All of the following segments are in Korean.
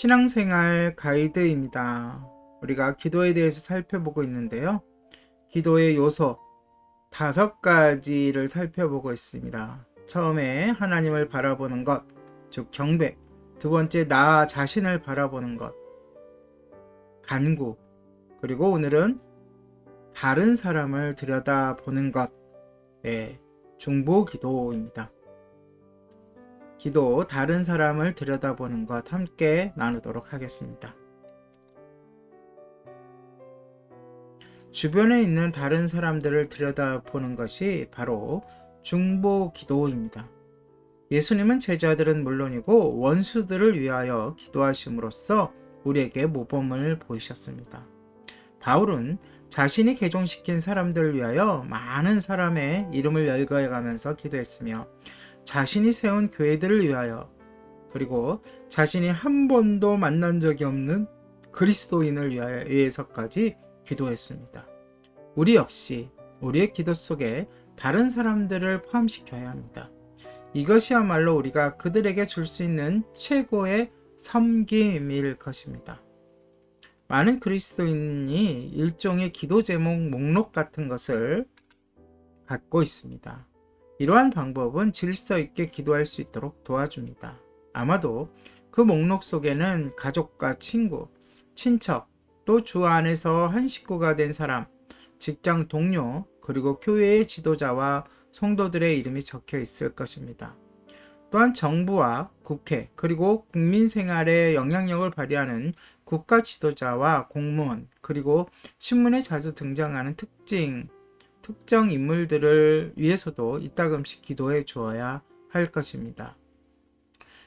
신앙생활 가이드입니다. 우리가 기도에 대해서 살펴보고 있는데요. 기도의 요소 다섯 가지를 살펴보고 있습니다. 처음에 하나님을 바라보는 것, 즉 경배. 두 번째 나 자신을 바라보는 것, 간구. 그리고 오늘은 다른 사람을 들여다보는 것, 예, 중보 기도입니다. 기도, 다른 사람을 들여다보는 것 함께 나누도록 하겠습니다. 주변에 있는 다른 사람들을 들여다보는 것이 바로 중보 기도입니다. 예수님은 제자들은 물론이고 원수들을 위하여 기도하심으로써 우리에게 모범을 보이셨습니다. 바울은 자신이 개종시킨 사람들을 위하여 많은 사람의 이름을 열거해 가면서 기도했으며 자신이 세운 교회들을 위하여 그리고 자신이 한 번도 만난 적이 없는 그리스도인을 위해서까지 기도했습니다. 우리 역시 우리의 기도 속에 다른 사람들을 포함시켜야 합니다. 이것이야말로 우리가 그들에게 줄 수 있는 최고의 섬김일 것입니다. 많은 그리스도인이 일종의 기도 제목 목록 같은 것을 갖고 있습니다. 이러한 방법은 질서 있게 기도할 수 있도록 도와줍니다. 아마도 그 목록 속에는 가족과 친구, 친척, 또 주 안에서 한 식구가 된 사람, 직장 동료, 그리고 교회의 지도자와 성도들의 이름이 적혀 있을 것입니다. 또한 정부와 국회, 그리고 국민 생활에 영향력을 발휘하는 국가 지도자와 공무원, 그리고 신문에 자주 등장하는 특징, 특정 인물들을 위해서도 이따금씩 기도해 주어야 할 것입니다.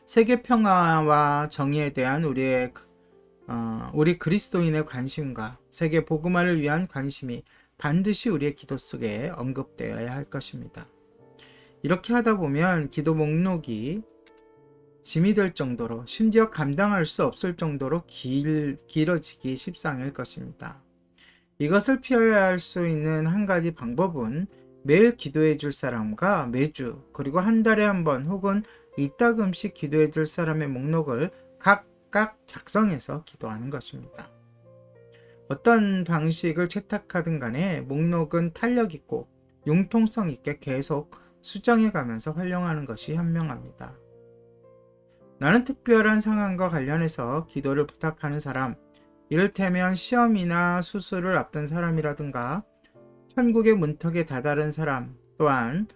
세계 평화와 정의에 대한 우리의 어, 우리 그리스도인의 관심과 세계 복음화를 위한 관심이 반드시 우리의 기도 속에 언급되어야 할 것입니다. 이렇게 하다 보면 기도 목록이 짐이 될 정도로 심지어 감당할 수 없을 정도로 길, 길어지기 십상일 것입니다. 이것을 피해야 할수 있는 한 가지 방법은 매일 기도해 줄 사람과 매주 그리고 한 달에 한 번 혹은 이따금씩 기도해 줄 사람의 목록을 각각 작성해서 기도하는 것입니다. 어떤 방식을 채택하든 간에 목록은 탄력 있고 융통성 있게 계속 수정해 가면서 활용하는 것이 현명합니다. 나는 특별한 상황과 관련해서 기도를 부탁하는 사람, 이를테면 시험이나 수술을 앞둔 사람이라든가 천국의 문턱에 다다른 사람, 또한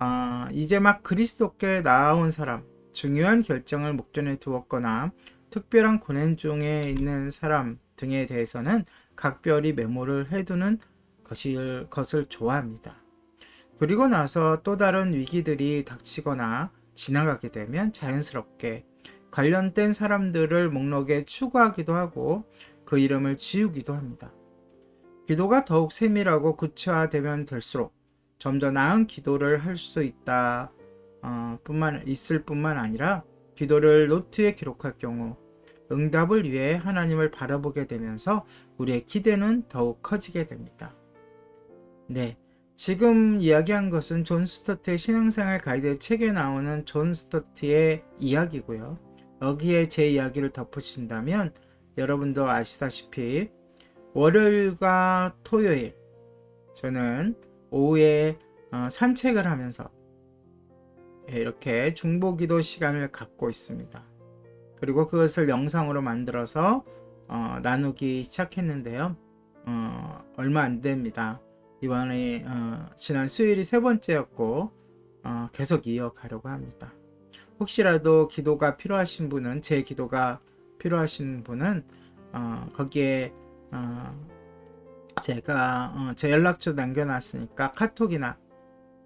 어, 이제 막 그리스도께 나아온 사람, 중요한 결정을 목전에 두었거나 특별한 고난 중에 있는 사람 등에 대해서는 각별히 메모를 해두는 것을, 것을 좋아합니다. 그리고 나서 또 다른 위기들이 닥치거나 지나가게 되면 자연스럽게 관련된 사람들을 목록에 추가하기도 하고 그 이름을 지우기도 합니다. 기도가 더욱 세밀하고 구체화되면 될수록 좀 더 나은 기도를 할 수 있다 어, 뿐만 있을 뿐만 아니라 기도를 노트에 기록할 경우 응답을 위해 하나님을 바라보게 되면서 우리의 기대는 더욱 커지게 됩니다. 네. 지금 이야기한 것은 존 스터트의 신앙생활 가이드 책에 나오는 존 스터트의 이야기고요. 여기에 제 이야기를 덧붙인다면 여러분도 아시다시피 월요일과 토요일 저는 오후에 어, 산책을 하면서 이렇게 중보기도 시간을 갖고 있습니다. 그리고 그것을 영상으로 만들어서 어, 나누기 시작했는데요. 어, 얼마 안 됩니다. 이번에 어, 지난 수요일이 세 번째였고 어, 계속 이어가려고 합니다. 혹시라도 기도가 필요하신 분은 제 기도가 필요하신 분은 어, 거기에 어, 제가 어, 제 연락처 남겨놨으니까 카톡이나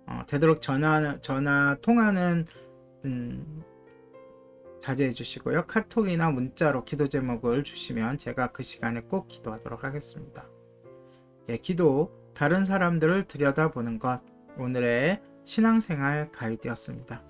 어, 되도록 전화 전화 통화는 음, 자제해 주시고요. 카톡이나 문자로 기도 제목을 주시면 제가 그 시간에 꼭 기도하도록 하겠습니다. 예, 기도 다른 사람들을 들여다보는 것 오늘의 신앙생활 가이드였습니다.